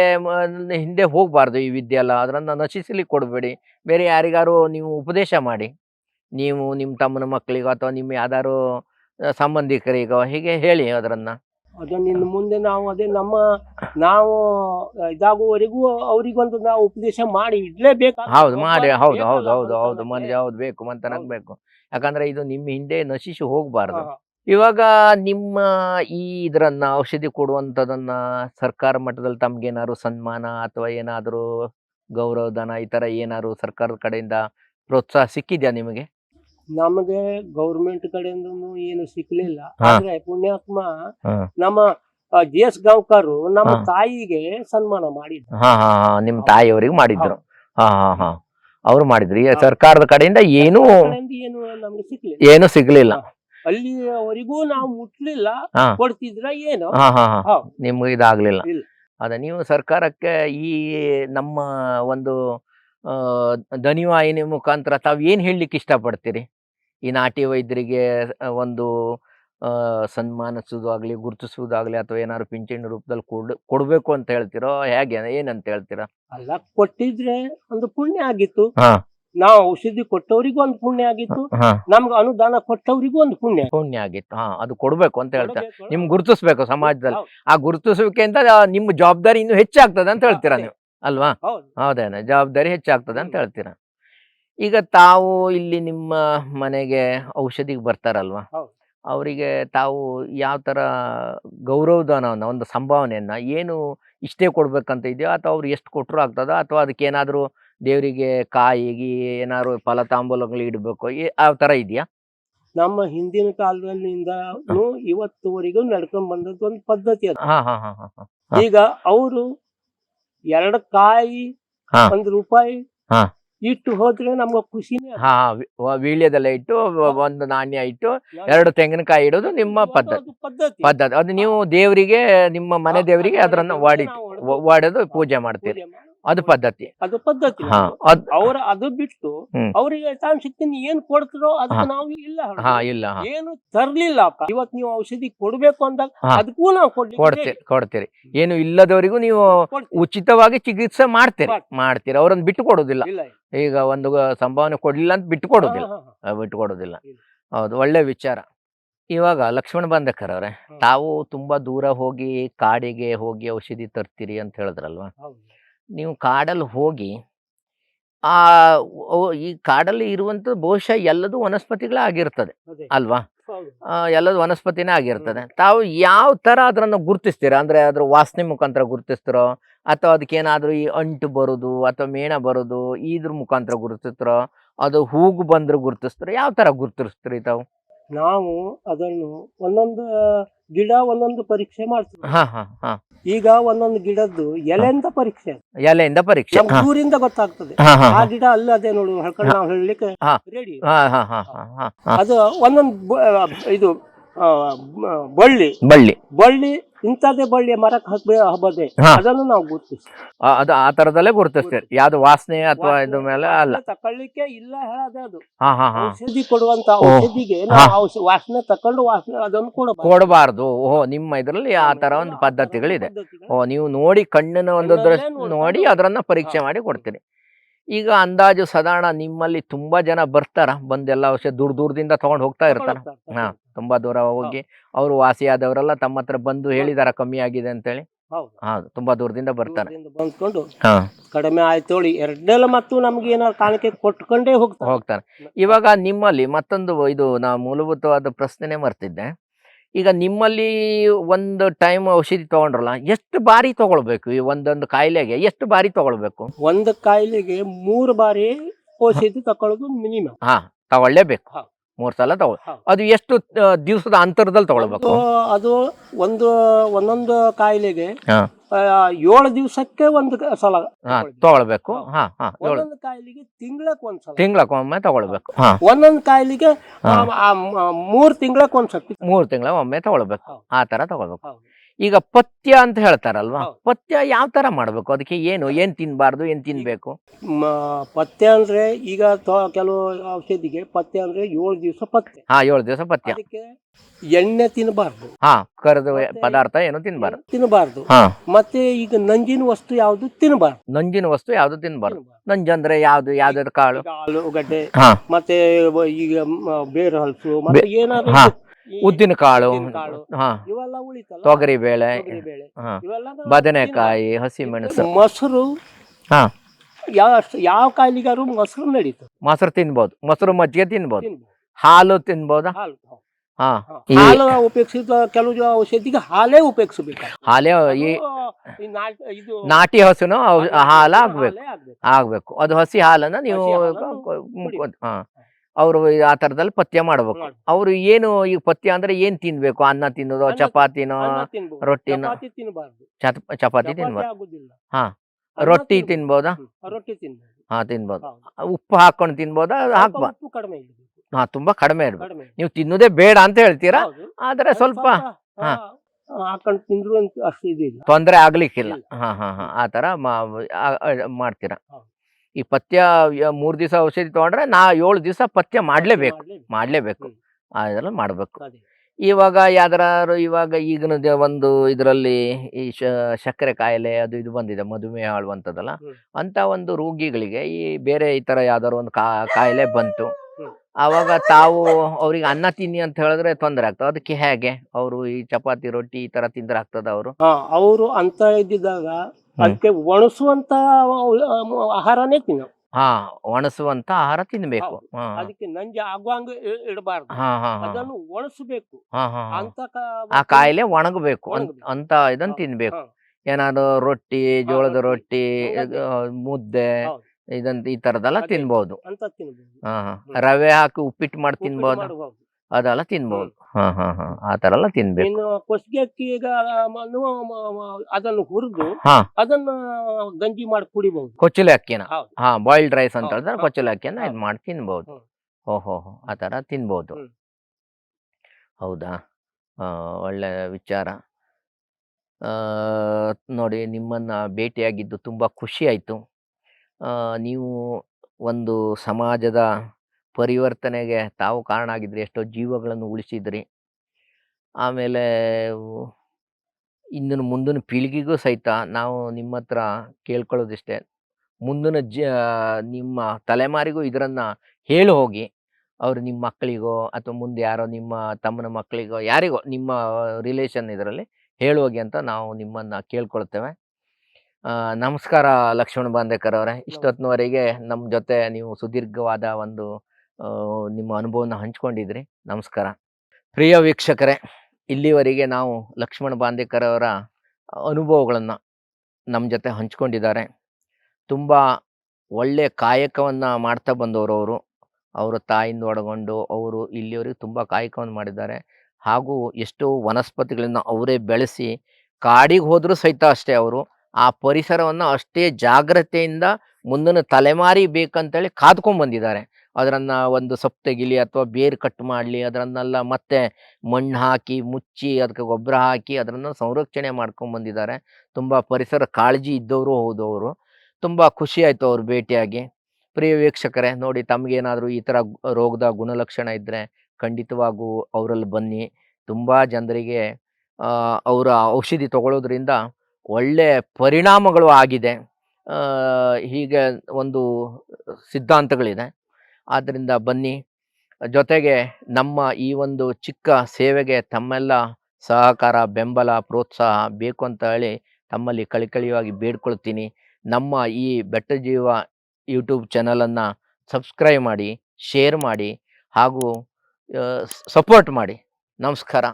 ಹಿಂದೆ ಹೋಗ್ಬಾರ್ದು ಈ ವಿದ್ಯೆ ಎಲ್ಲ. ಅದರನ್ನ ನಶಿಸಲಿಕ್ಕೆ ಕೊಡಬೇಡಿ. ಬೇರೆ ಯಾರಿಗಾರು ನೀವು ಉಪದೇಶ ಮಾಡಿ. ನೀವು ನಿಮ್ಮ ತಮ್ಮನ ಮಕ್ಕಳಿಗೋ ಅಥವಾ ನಿಮ್ಮ ಯಾವ್ದಾರು ಸಂಬಂಧಿಕರಿಗೋ ಹೀಗೆ ಹೇಳಿ ಅದರನ್ನ. ಅದನ್ನ ಇನ್ನು ಮುಂದೆ ನಾವು ಅದೇ ನಮ್ಮ ನಾವು ಇದಾಗುವವರೆಗೂ ಅವರಿಗೊಂದು ನಾವು ಉಪದೇಶ ಮಾಡಿ ಇಡ್ಲೇಬೇಕು ಹೌದು ಮಾಡಿ ಹೌದು ಹೌದು ಹೌದು ಹೌದು ಮನೆ ಹೌದು ಬೇಕು ಮಂತನಕ್ ಬೇಕು. ಯಾಕಂದ್ರೆ ಇದು ನಿಮ್ಮ ಹಿಂದೆ ನಶಿಸಿ ಹೋಗಬಾರ್ದು. ಇವಾಗ ನಿಮ್ಮ ಈ ಇದ್ರನ್ನ ಔಷಧಿ ಕೊಡುವಂತದನ್ನ ಸರ್ಕಾರ ಮಟ್ಟದಲ್ಲಿ ತಮ್ಗೇನಾದ್ರು ಸನ್ಮಾನ ಅಥವಾ ಏನಾದ್ರು ಗೌರವಧನ ಈ ತರ ಏನಾದ್ರು ಸರ್ಕಾರದ ಕಡೆಯಿಂದ ಪ್ರೋತ್ಸಾಹ ಸಿಕ್ಕಿದ್ಯಾ ನಿಮಗೆ? ನಮಗೆ ಗೌರ್ಮೆಂಟ್ ಕಡೆಯಿಂದ ಏನು ಸಿಕ್ಲಿಲ್ಲ. ಆದ್ರೆ ಪುಣ್ಯಾತ್ಮ ನಮ್ಮ ಜಿ ಎಸ್ ಗಾಂವ್ಕರು ನಮ್ಮ ತಾಯಿಗೆ ಸನ್ಮಾನ ಮಾಡಿದ್ರು. ಹಾ ಹಾ ಹಾ ನಿಮ್ ತಾಯಿಯವರಿಗೆ ಮಾಡಿದ್ರು. ಹಾ ಹಾ ಹಾ. ಅವ್ರು ಮಾಡಿದ್ರು. ಸರ್ಕಾರದ ಕಡೆಯಿಂದ ಏನು ಕಡೆಯಿಂದ ಏನು ನಮ್ಗೆ ಸಿಕ್ಲಿಲ್ಲ. ಏನು ಸಿಗ್ಲಿಲ್ಲ. ಅಲ್ಲಿವರೆಗೂ ನಾವು ಮುಟ್ಲಿಲ್ಲ. ಹಾ. ಕೊಡ್ತಿದ್ರ ಏನು. ಹಾ ಹಾ ಹಾ. ಹೌದು. ನಿಮ್ಗೆ ಇದಾಗ್ಲಿಲ್ಲ. ಇಲ್ಲ. ಅದ ನೀವು ಸರ್ಕಾರಕ್ಕೆ ಈ ನಮ್ಮ ಒಂದು ಆ, ಧನಿವಾಹಿನಿ ಮುಖಾಂತರ ತಾವು ಏನು ಹೇಳಲಿಕ್ಕೆ ಇಷ್ಟಪಡ್ತೀರಿ? ಈ ನಾಟಿ ವೈದ್ಯರಿಗೆ ಒಂದು ಆ, ಸನ್ಮಾನಿಸೋದಾಗ್ಲಿ ಗುರುತಿಸುವುದಾಗ್ಲಿ ಅಥವಾ ಏನಾದ್ರು ಪಿಂಚಣಿ ರೂಪದಲ್ಲಿ ಕೊಡ್ ಕೊಡಬೇಕು ಅಂತ ಹೇಳ್ತಿರೋ ಹೇಗೆ ಏನಂತ ಹೇಳ್ತೀರಾ? ಅಲ್ಲ ಕೊಟ್ಟಿದ್ರೆ ಒಂದು ಪುಣ್ಯ ಆಗಿತ್ತು. ನಾವು ಔಷಧಿ ಕೊಟ್ಟವರಿಗೂ ಒಂದು ಪುಣ್ಯ ಆಗಿತ್ತು. ನಮ್ಗೆ ಅನುದಾನ ಕೊಟ್ಟವರಿಗೂ ಒಂದು ಪುಣ್ಯ. ಪುಣ್ಯ ಆಗಿತ್ತು. ಹಾ ಅದು ಕೊಡ್ಬೇಕು ಅಂತ ಹೇಳ್ತಾರೆ ನಿಮ್ಗೆ ನಿಮ್ ಗುರುತಿಸ್ಬೇಕು ಸಮಾಜದಲ್ಲಿ. ಆ ಗುರುತಿಸುವಿಕೆಯಿಂದ ನಿಮ್ಮ ಜವಾಬ್ದಾರಿ ಇನ್ನೂ ಹೆಚ್ಚಾಗ್ತದೆ ಅಂತ ಹೇಳ್ತೀರಾ ನೀವು? ಅಲ್ವಾ? ಹೌದು. ಹೌದೇನ ಜವಾಬ್ದಾರಿ ಹೆಚ್ಚಾಗ್ತದೆ ಅಂತ. ಹೇಳ್ತೀರಾ? ಈಗ ತಾವು ಇಲ್ಲಿ ನಿಮ್ಮ ಮನೆಗೆ ಔಷಧಿಗೆ ಬರ್ತಾರಲ್ವಾ? ಹೌದು. ಅವರಿಗೆ ತಾವು ಯಾವ ತರ ಗೌರವಧನವನ್ನ ಒಂದು ಸಂಭಾವನೆಯನ್ನ ಏನು ಇಷ್ಟೇ ಕೊಡ್ಬೇಕಂತ ಇದೆಯೋ ಅಥವಾ ಅವ್ರು ಎಷ್ಟು ಕೊಟ್ಟರು ಆಗ್ತದ ಅಥವಾ ಅದಕ್ಕೆ ಏನಾದ್ರು ದೇವರಿಗೆ ಕಾಯಿಗೆ ಏನಾದ್ರು ಫಲತಾಂಬೂಲಗಳು ಇಡಬೇಕು ಯಾವ ತರ ಇದೆಯಾ? ನಮ್ಮ ಹಿಂದಿನ ಕಾಲದಲ್ಲಿಂದ ಇವತ್ತುವರೆಗೂ ನಡ್ಕೊಂಡ್ ಬಂದದ್ದು ಒಂದು ಪದ್ಧತಿ ಅದು. ಹಾ ಹಾ. ಹಾ. ಈಗ ಅವರು ಎರಡು ಕಾಯಿ ಹಾ. ಒಂದ್ ರೂಪಾಯಿ ಹಾ. ಇಟ್ಟು ಹೋದ್ರೆ ನಮ್ಗೆ ಖುಷಿನೇ. ಹಾ ವಿ- ವೀಳ್ಯದೆಲೆ ಇಟ್ಟು ವ- ಒಂದು ನಾಣ್ಯ ಇಟ್ಟು ಎರಡು ತೆಂಗಿನಕಾಯಿ ಇಡೋದು ನಿಮ್ಮ ಅದು ಪದ್ಧತಿ ಪದ್ಧತಿ ಪದ್ಧತಿ ಅದು ನೀವು ದೇವರಿಗೆ ನಿಮ್ಮ ಮನೆ ದೇವರಿಗೆ ಅದರನ್ನ ವಾಡಿ ನಾವು ಹೊಡ್ದು ಒಡೆದು ಪೂಜೆ ಮಾಡ್ತೀರಿ ಪೂಜೆ ಮಾಡಿ ಅದು ಪದ್ಧತಿ ಅದು ಪದ್ಧತಿ ಹಾ. ಅದ್ ಅವ್ರ ಅದು ಬಿಟ್ಟು ಹ್ಮ್. ಅವರಿಗೆ ತಾನು ಶಕ್ತಿ ಏನ್ ಕೊಡ್ತಿರೋ ಅದಕ್ಕೆ ಹಾ. ನಾವು ಇಲ್ಲ. ಹಾ ಇಲ್ಲ ಹಾ ಏನು ತರ್ಲಿಲ್ಲಪ್ಪ ಇವತ್ ನೀವು ಔಷಧಿ ಕೊಡ್ಬೇಕು ಅಂದಾಗ ಹಾ. ಅದಕ್ಕೂ ನಾವು ಕೊಡ್ತೀರಿ. ಕೊಡ್ತೀರಿ ಏನು ಇಲ್ಲದವರಿಗೂ ನೀವು ಕೊಡ್ತೀವಿ. ಉಚಿತವಾಗಿ ಚಿಕಿತ್ಸೆ ಮಾಡ್ತೀರಿ. ಮಾಡ್ತೀರಿ ಅವ್ರನ್ನ ಬಿಟ್ಟು ಕೊಡೋದಿಲ್ಲ ಇಲ್ಲ ಈಗ ಒಂದು ಸಂಭಾವನೆ ಕೊಡ್ಲಿಲ್ಲ ಅಂತ ಬಿಟ್ಟು ಕೊಡೋದಿಲ್ಲ ಹಾ, ಹಾ, ಹಾ. ಆ, ಬಿಟ್ಟು ಕೊಡೋದಿಲ್ಲ ಇಲ್ಲ. ಹೌದು ಒಳ್ಳೆ ವಿಚಾರ ಇವಾಗ ಲಕ್ಷ್ಮಣ ಬಂದಕರ್ ಅವ್ರೆ ಹ್ಮ್. ತಾವು ತುಂಬಾ ದೂರ ಹೋಗಿ ಕಾಡಿಗೆ ಹೋಗಿ ಔಷಧಿ ತರ್ತೀರಿ ಅಂತ ಹೇಳಿದ್ರಲ್ವಾ ಹೌದು. ನೀವು ಕಾಡಲ್ಲಿ ಹೋಗಿ ಆ ಈ ಕಾಡಲ್ಲಿ ಇರುವಂತ ಬಹುಶಃ ಎಲ್ಲದೂ ವನಸ್ಪತಿಗಳೇ ಆಗಿರ್ತದೆ ಅಲ್ವಾ? ಎಲ್ಲದು ವನಸ್ಪತಿನೇ ಆಗಿರ್ತದೆ. ತಾವು ಯಾವ ತರ ಅದನ್ನ ಗುರುತಿಸ್ತೀರಾ? ಅಂದ್ರೆ ಅದ್ರ ವಾಸನೆ ಮುಖಾಂತರ ಗುರುತಿಸ್ತಿರೋ? ಅಥವಾ ಏನಾದರೂ ಈ ಅಂಟು ಬರೋದು ಅಥವಾ ಮೇಣ ಬರೋದು ಇದ್ರ ಮುಖಾಂತರ ಗುರುತಿಸ್ತಿರೋ? ಅದು ಹೂಗು ಬಂದ್ರೆ ಗುರುತಿಸ್ತಿರೋ? ಯಾವ ತರ ಗುರುತಿಸ್ತೀರಿ ತಾವು? ನಾವು ಅದನ್ನು ಒಂದೊಂದು ಗಿಡ ಒಂದೊಂದು ಪರೀಕ್ಷೆ ಮಾಡ್ತೀವಿ ಹಾ ಹಾ ಹಾ. ಈಗ ಒಂದೊಂದು ಗಿಡದ್ದು ಎಲೆಯಿಂದ ಪರೀಕ್ಷೆ. ಎಲೆಯಿಂದ ಪರೀಕ್ಷೆ ಊರಿಂದ ದೂರಿಂದ ಗೊತ್ತಾಗ್ತದೆ. ಹಾ ಹಾ ಆ ಗಿಡ ಅಲ್ಲದೆ ನೋಡು ಹಳ್ಕೊಂಡು ನಾವು ಹೇಳಲಿಕ್ಕೆ ಹಾ. ರೆಡಿ ಹಾ ಹಾ ಹಾ ಹಾ ಹಾ. ಹಾ ಅದು ಒಂದೊಂದು ಬ- ಇದು ಆ, ಬ- ಬಳ್ಳಿ. ಬಳ್ಳಿ. ಬಳ್ಳಿ ಇಂಥದ್ದೇ ಬಳ್ಳಿ ಮರಕ್ಕೆ ಹಬ್ಬ ಹಬ್ಬದೆ ಹಾ. ಅದನ್ನು ನಾವು ಗುರುತಿಸ್ತೀವಿ. ಆ, ಅದು ಆ ತರದಲ್ಲೇ ಗುರುತಿಸ್ತೀರಿ. ಯಾವ್ದು ವಾಸನೆ ಅಥವಾ ಇದ್ರ ಮೇಲೆ ಅಲ್ಲ. ತಕೊಳ್ಳಿಕ್ಕೆ ಇಲ್ಲ ಹೇಳದೆ ಅದು. ಹಾ ಹಾ ಹಾ. ಔಷಧಿ ಕೊಡುವಂತ ಔಷಧಿಗೆ ನಾವು ಔಷ- ವಾಸನೆ ತಕೊಂಡು ವಾಸನೆ ಅದನ್ನು ಕೊಡಬಾರ್ದು. ಕೊಡಬಾರ್ದು. ಓಹೋ ನಿಮ್ಮ ಇದ್ರಲ್ಲಿ ಆ ತರ ಒಂದು ಪದ್ಧತಿಗಳಿದೆ. ಓ ನೀವು ನೋಡಿ ಕಣ್ಣಿನ ಒಂದು ದೃಷ್ಟಿ ನೋಡ್ಕೊಂಡು ನೋಡಿ ಅದರನ್ನ ಪರೀಕ್ಷೆ ಮಾಡಿ ಕೊಡ್ತೀರಿ. ಈಗ ಅಂದಾಜು ಸಾಧಾರಣ ನಿಮ್ಮಲ್ಲಿ ತುಂಬಾ ಜನ ಬರ್ತಾರ ಬಂದೆಲ್ಲ ವರ್ಷ ದೂರ ದೂರದಿಂದ ತಗೊಂಡು ಹೋಗ್ತಾ ಇರ್ತಾರ. ಹ ತುಂಬಾ ದೂರ ಹೋಗಿ ಅವರು ವಾಸಿ ಆದವರೆಲ್ಲ ತಮ್ಮ ಹತ್ರ ಬಂದು ಹೇಳಿದಾರ ಕಮ್ಮಿ ಆಗಿದೆ ಅಂತೇಳಿ. ಹೌದು. ತುಂಬಾ ದೂರದಿಂದ ಬರ್ತಾರೆ. ಬಂದ್ಕೊಂಡು ಕಡಿಮೆ ಆಯ್ತೋಳಿ ಎರಡನೇಲ ಮತ್ತು ನಮ್ಗೆ ಏನಾದ್ರು ಕಾಣಿಕೆ ಕೊಟ್ಕೊಂಡೇ ಹೋಗ್ತಾರೆ. ಹೋಗ್ತಾರೆ. ಇವಾಗ ನಿಮ್ಮಲ್ಲಿ ಮತ್ತೊಂದು ಇದು ನಾ ಮೂಲಭೂತವಾದ ಪ್ರಶ್ನೆನೇ ಮರ್ತಿದ್ದೆ. ಈಗ ನಿಮ್ಮಲ್ಲಿ ಒಂದು ಟೈಮ್ ಔಷಧಿ ತಗೊಂಡ್ರಲ್ಲ ಎಷ್ಟು ಬಾರಿ ತಗೊಳ್ಬೇಕು? ಈ ಒಂದೊಂದು ಕಾಯಿಲೆಗೆ ಎಷ್ಟು ಬಾರಿ ತಗೊಳ್ಬೇಕು? ಒಂದು ಕಾಯಿಲೆಗೆ ಮೂರು ಬಾರಿ ಔಷಧಿ ತಕೊಳ್ಳೋದು ಮಿನಿಮಮ್ ಹಾ ತಗೊಳ್ಳೇಬೇಕು. ಮೂರ್ ಸಲ ತಗೊಳ್ ಹೌದು. ಅದು ಎಷ್ಟು ಆ, ದಿವಸದ ಅಂತರದಲ್ಲಿ ತಗೊಳ್ಬೇಕು ಅದು ಒಂದು ಒಂದೊಂದು ಕಾಯಿಲೆಗೆ ಹಾ. ಆ, ಏಳು ದಿವಸಕ್ಕೆ ಒಂದು ಸಲ ಹಾ ತಗೊಳ್ಬೇಕು. ಹಾ ಹಾ ಏಳು ಒಂದೊಂದು ಕಾಯಿಲೆಗೆ ತಿಂಗಳಕ್ಕೆ ಒಂದ್ ಸಲ ತಿಂಗಳಕ್ಕೊಮ್ಮೆ ತಗೊಳ್ಬೇಕು ಹಾ ಒಂದೊಂದು ಕಾಯಿಲೆಗೆ ಹಾ. ಆ, ಆ, ಮ- ಮೂರ್ ತಿಂಗಳಕ್ಕೆ ಒಂದ್ ಸತಿ ಮೂರ್ ತಿಂಗಳ ಒಮ್ಮೆ ತಗೊಳ್ಬೇಕು ಹೌದು. ಆ ತರ ತಗೊಳ್ಬೇಕು ಹೌದು. ಈಗ ಪಥ್ಯ ಅಂತ ಹೇಳ್ತಾರಲ್ವಾ. ಪಥ್ಯ ಯಾವ ತರ ಮಾಡ್ಬೇಕು? ಅದಕ್ಕೆ ಏನು ಏನ್ ತಿನ್ಬಾರ್ದು ಏನ್ ತಿನ್ಬೇಕು? ಪಥ್ಯ ಅಂದ್ರೆ ಈಗ ಕೆಲವು ಔಷಧಿಗೆ ಪಥ್ಯ ಅಂದ್ರೆ ಏಳು ದಿವಸ ಪಥ್ಯ. ಹಾ ಏಳು ದಿವಸ ಪಥ್ಯ. ಎಣ್ಣೆ ತಿನ್ನಬಾರ್ದು ಹಾ ಕರೆದ ಪದಾರ್ಥ ಏನು ತಿನ್ಬಾರ್ದು. ತಿನ್ನಬಾರ್ದು ಮತ್ತೆ ಈಗ ನಂಜಿನ ವಸ್ತು ಯಾವ್ದು ತಿನ್ಬಾರ್ದು. ನಂಜಿನ ವಸ್ತು ಯಾವ್ದು ತಿನ್ಬಾರ್ದು? ನಂಜಂದ್ರೆ ಯಾವ್ದು? ಯಾವ್ದಾದ್ರು ಕಾಳು. ಆಲೂಗಡ್ಡೆ ಮತ್ತೆ ಈಗ ಬೇರೆ ಹಲಸು ಮತ್ತೆ ಏನಾದ್ರು ಉದ್ದಿನ ಕಾಳು ಹಾ. ಇವೆಲ್ಲ ಉಳಿತಲ್ಲ? ತೊಗರಿ ಬೇಳೆ ತೊಗರಿ ಬೇಳೆ. ಹಾ. ಇವೆಲ್ಲ ನಾವು ಬದನೆಕಾಯಿ ಹಸಿಮೆಣಸು ಮೊಸರು ಹಾ. ಯಾವ ಯಾವ ಕಾಯಿಲೆಗಾರು ಮೊಸರು ನಡೀತು ಮೊಸರು ತಿನ್ಬೋದು. ಮೊಸರು ಮಜ್ಜಿಗೆ ತಿನ್ಬೋದು. ತಿನ್ಬೋದು. ಹಾಲು ತಿನ್ಬೋದಾ? ಹಾಲು ಹಾ. ಹಾ. ಈ- ಹಾಲು ಉಪಯೋಗಿಸಿದ ಕೆಲವು ಔಷಧಿಗೆ ಹಾಲೇ ಉಪಯೋಗಿಸಬೇಕು ಹಾಲೇ ಈ ಇದು ನಾಟಿ ಹಸುನು ಅವ್- ಹಾಲು ಆಗ್ಬೇಕು ಹಾಲೇ ಆಗ್ಬೇಕು. ಆಗ್ಬೇಕು. ಅದು ಹಸಿ ಹಾಲನ್ನ ನೀವು ಹಸಿ ಹಾಲನ್ನು ಕ- ಕ- ಕುಡಿಬೇಕು. ಹಾ. ಅವರು ಆ ತರದಲ್ಲಿ ಪಥ್ಯ ಮಾಡ್ಬೇಕು. ಅವರು ಏನು ಈಗ ಪಥ್ಯ ಅಂದ್ರೆ ಏನ್ ತಿನ್ಬೇಕು? ಅನ್ನ ತಿನ್ನೋದು ಚಪಾತಿನೋ ರೊಟ್ಟಿನೋ. ಚಪಾತಿ ತಿನ್ಬೋದು ಹಾ. ರೊಟ್ಟಿ ತಿನ್ಬೋದು. ರೊಟ್ಟಿ ಹಾ ತಿನ್ಬೋದು. ಉಪ್ಪು ಹಾಕೊಂಡು ತಿನ್ಬೋದಾ? ಹಾಕ್ಬಾರ್ದು ಹಾ ತುಂಬಾ ಕಡಿಮೆ ಇರ್ಬೇಕು ನೀವು ತಿನ್ನೋದೇ ಬೇಡ ಅಂತ ಹೇಳ್ತೀರಾ. ಆದ್ರೆ ಸ್ವಲ್ಪ ಹಾ. ತಿಂದ್ರು ಆಗ್ಲಿಕ್ಕಿಲ್ಲ. ಹಾ ಹಾ ಹಾ. ಆ ತರ ಮಾಡ್ತೀರಾ. ಈ ಪಥ್ಯ ಮೂರು ದಿವಸ ಔಷಧಿ ತೊಗೊಂಡ್ರೆ ನಾ ಏಳು ದಿವಸ ಪಥ್ಯ ಮಾಡಲೇಬೇಕು ಮಾಡಲೇಬೇಕು. ಅದೆಲ್ಲ ಮಾಡ್ಬೇಕು. ಇವಾಗ ಯಾವ್ದಾರು ಇವಾಗ ಈಗಿನ ಒಂದು ಇದರಲ್ಲಿ ಈ ಸಕ್ಕರೆ ಕಾಯಿಲೆ ಅದು ಇದು ಬಂದಿದೆ ಮಧುಮೇಹ ಆಳುವಂಥದ್ದಲ್ಲ. ಅಂಥ ಅಂತ ಒಂದು ರೋಗಿಗಳಿಗೆ ಈ ಬೇರೆ ಈ ಥರ ಯಾವ್ದಾದ್ರು ಒಂದು ಕಾ ಕಾಯಿಲೆ ಬಂತು. ಆವಾಗ ತಾವು ಅವ್ರಿಗೆ ಅನ್ನ ತಿನ್ನಿ ಅಂತ ಹೇಳಿದ್ರೆ ತೊಂದರೆ ಆಗ್ತದೆ. ಅದಕ್ಕೆ ಹೇಗೆ? ಅವರು ಈ ಚಪಾತಿ ರೊಟ್ಟಿ ಈ ತರ ತಿಂದ್ರೆ ಆಗ್ತದೆ ಅವರು? ಅವರು ಅಂತ ಇದ್ದಿದ್ದಾಗ ಅದಕ್ಕೆ ಒಣಸುವಂತ ಆಹಾರನೇ ತಿನ್ನ ಹಾ ಒಣಸುವಂತ ಆಹಾರ ತಿನ್ಬೇಕು. ಅದಕ್ಕೆ ನಂಜ ಆಗುವಂಗ ಇಡಬಾರ್ದು. ಹಾ ಹಾ ಹಾ. ಅದನ್ನು ಒಣಸಬೇಕು. ಹಾ ಹಾ ಹಾ. ಅಂತ ಆ ಕಾಯಿಲೆ ಒಣಗಬೇಕು. ಅಂತ ಇದನ್ನ. ತಿನ್ಬೇಕು. ಏನಾದ್ರು ರೊಟ್ಟಿ ಜೋಳದ ರೊಟ್ಟಿ. ಮುದ್ದೆ ಇದಂತ ಈ ತರದೆಲ್ಲ. ತಿನ್ಬಹುದು ರವೆ ಹಾಕಿ ಉಪ್ಪಿಟ್ಟು ಮಾಡಿ ತಿನ್ಬಹುದು. ಅದೆಲ್ಲ ತಿನ್ಬಹುದು ಹಾ ಹಾ ಹಾ. ಆ ತರ ಎಲ್ಲ ತಿನ್ಬೇಕು. ಇನ್ನು ಕೊಸ್ಗೆ ಅಕ್ಕಿ ಈಗ ಮ- ನು- ಮ- ಮ- ಅದನ್ನು ಹುರಿದು ಹಾ. ಅದನ್ನ ಗಂಜಿ ಮಾಡಿ ಕುಡಿಬಹುದು. ಕೊಚ್ಚಲೆ ಅಕ್ಕಿನ. ಹೌದು. ಹಾ ಬಾಯ್ಲ್ಡ್ ರೈಸ್ ಅಂತ ಹೌದು, ಹೇಳಿದ್ರೆ ಹೌದು. ಕೊಚ್ಚಲೆ ಅಕ್ಕಿಯನ್ನ ಇದ್ ಮಾಡಿ ತಿನ್ಬಹುದು ಹ್ಮ್. ಓಹೋ ಆ ತರ ತಿನ್ಬಹುದು ಹ್ಮ್. ಹೌದಾ? ಆ, ಒಳ್ಳೆ ವಿಚಾರ. ಆ, ನೋಡಿ ನಿಮ್ಮನ್ನು ಭೇಟಿಯಾಗಿದ್ದು ತುಂಬ ಖುಷಿ ಆಯಿತು. ನೀವು ಒಂದು ಸಮಾಜದ ಪರಿವರ್ತನೆಗೆ ತಾವು ಕಾರಣ ಆಗಿದ್ರಿ ಎಷ್ಟೋ ಜೀವಗಳನ್ನು ಉಳಿಸಿದ್ರಿ. ಆಮೇಲೆ ಇಂದಿನ ಮುಂದಿನ ಪೀಳಿಗೆಗೂ ಸಹಿತ ನಾವು ನಿಮ್ಮ ಹತ್ರ ಕೇಳ್ಕೊಳ್ಳೋದಿಷ್ಟೇ. ಮುಂದಿನ ಜ ನಿಮ್ಮ ತಲೆಮಾರಿಗೂ ಇದರನ್ನು ಹೇಳಿ ಹೋಗಿ. ಅವರು ನಿಮ್ಮ ಮಕ್ಕಳಿಗೋ ಅಥವಾ ಮುಂದೆ ಯಾರೋ ನಿಮ್ಮ ತಮ್ಮನ ಮಕ್ಕಳಿಗೋ ಯಾರಿಗೋ ನಿಮ್ಮ ರಿಲೇಷನ್ ಇದರಲ್ಲಿ ಹೇಳುವೋಗಿ ಅಂತ ನಾವು ನಿಮ್ಮನ್ನು ಕೇಳ್ಕೊಳ್ತೇವೆ. ನಮಸ್ಕಾರ ಲಕ್ಷ್ಮಣ ಬಾಂದೇಕರ್ ಅವರೇ. ಇಷ್ಟೊತ್ತಿನವರೆಗೆ ನಮ್ಮ ಜೊತೆ ನೀವು ಸುದೀರ್ಘವಾದ ಒಂದು ನಿಮ್ಮ ಅನುಭವನ ಹಂಚ್ಕೊಂಡಿದ್ರಿ. ನಮಸ್ಕಾರ. ಪ್ರಿಯ ವೀಕ್ಷಕರೇ, ಇಲ್ಲಿವರೆಗೆ ನಾವು ಲಕ್ಷ್ಮಣ ಬಾಂದೇಕರ್ ಅವರ ಅನುಭವಗಳನ್ನು ನಮ್ಮ ಜೊತೆ ಹಂಚ್ಕೊಂಡಿದ್ದಾರೆ. ತುಂಬ ಒಳ್ಳೆಯ ಕಾಯಕವನ್ನು ಮಾಡ್ತಾ ಬಂದವರು ಅವರು. ಅವರ ತಾಯಿಂದ ಒಡಗೊಂಡು ಅವರು ಇಲ್ಲಿವರೆಗೆ ತುಂಬ ಕಾಯಕವನ್ನು ಮಾಡಿದ್ದಾರೆ. ಹಾಗೂ ಎಷ್ಟೋ ವನಸ್ಪತಿಗಳನ್ನು ಅವರೇ ಬೆಳೆಸಿ ಕಾಡಿಗೆ ಹೋದರೂ ಸಹಿತ ಅಷ್ಟೇ ಅವರು. ಆ ಪರಿಸರವನ್ನು ಅಷ್ಟೇ ಜಾಗ್ರತೆಯಿಂದ ಮುಂದಿನ ತಲೆಮಾರಿ ಬೇಕಂತೇಳಿ ಕಾದ್ಕೊಂಡ್ ಬಂದಿದ್ದಾರೆ. ಅದರನ್ನು ಒಂದು ಸೊಪ್ಪು ತೆಗಿಲಿ ಅಥವಾ ಬೇರು ಕಟ್ ಮಾಡಲಿ, ಅದರನ್ನೆಲ್ಲ ಮತ್ತೆ ಮಣ್ಣು ಹಾಕಿ, ಮುಚ್ಚಿ, ಅದಕ್ಕೆ ಗೊಬ್ಬರ ಹಾಕಿ ಅದನ್ನು ಸಂರಕ್ಷಣೆ ಮಾಡ್ಕೊಂಡು ಬಂದಿದ್ದಾರೆ. ತುಂಬ ಪರಿಸರ ಕಾಳಜಿ ಇದ್ದವರು ಹೌದು ಅವರು. ತುಂಬ ಖುಷಿ ಆಯಿತು ಅವ್ರು ಭೇಟಿಯಾಗಿ. ಪ್ರಿಯ ವೀಕ್ಷಕರೇ, ನೋಡಿ ತಮಗೇನಾದರೂ ಈ ಥರ ರೋಗದ ಗುಣಲಕ್ಷಣ ಇದ್ದರೆ ಖಂಡಿತವಾಗೂ ಅವರಲ್ಲಿ ಬನ್ನಿ. ತುಂಬ ಜನರಿಗೆ ಅವರ ಔಷಧಿ ತಗೊಳ್ಳೋದ್ರಿಂದ ಒಳ್ಳೆ ಪರಿಣಾಮಗಳು ಆಗಿದೆ. ಹೀಗೆ ಒಂದು ಸಿದ್ಧಾಂತಗಳಿದೆ. ಆದ್ದರಿಂದ ಬನ್ನಿ. ಜೊತೆಗೆ ನಮ್ಮ ಈ ಒಂದು ಚಿಕ್ಕ ಸೇವೆಗೆ ತಮ್ಮೆಲ್ಲ ಸಹಕಾರ, ಬೆಂಬಲ, ಪ್ರೋತ್ಸಾಹ ಬೇಕು ಅಂತ ಹೇಳಿ ತಮ್ಮಲ್ಲಿ ಕಳಿಕಳಿಯಾಗಿ ಬೇಡ್ಕೊಳ್ತೀನಿ. ನಮ್ಮ ಈ ಬೆಟ್ಟ ಜೀವ ಯೂಟ್ಯೂಬ್ ಚಾನಲನ್ನು ಸಬ್ಸ್ಕ್ರೈಬ್ ಮಾಡಿ, ಶೇರ್ ಮಾಡಿ ಹಾಗೂ ಸಪೋರ್ಟ್ ಮಾಡಿ. ನಮಸ್ಕಾರ.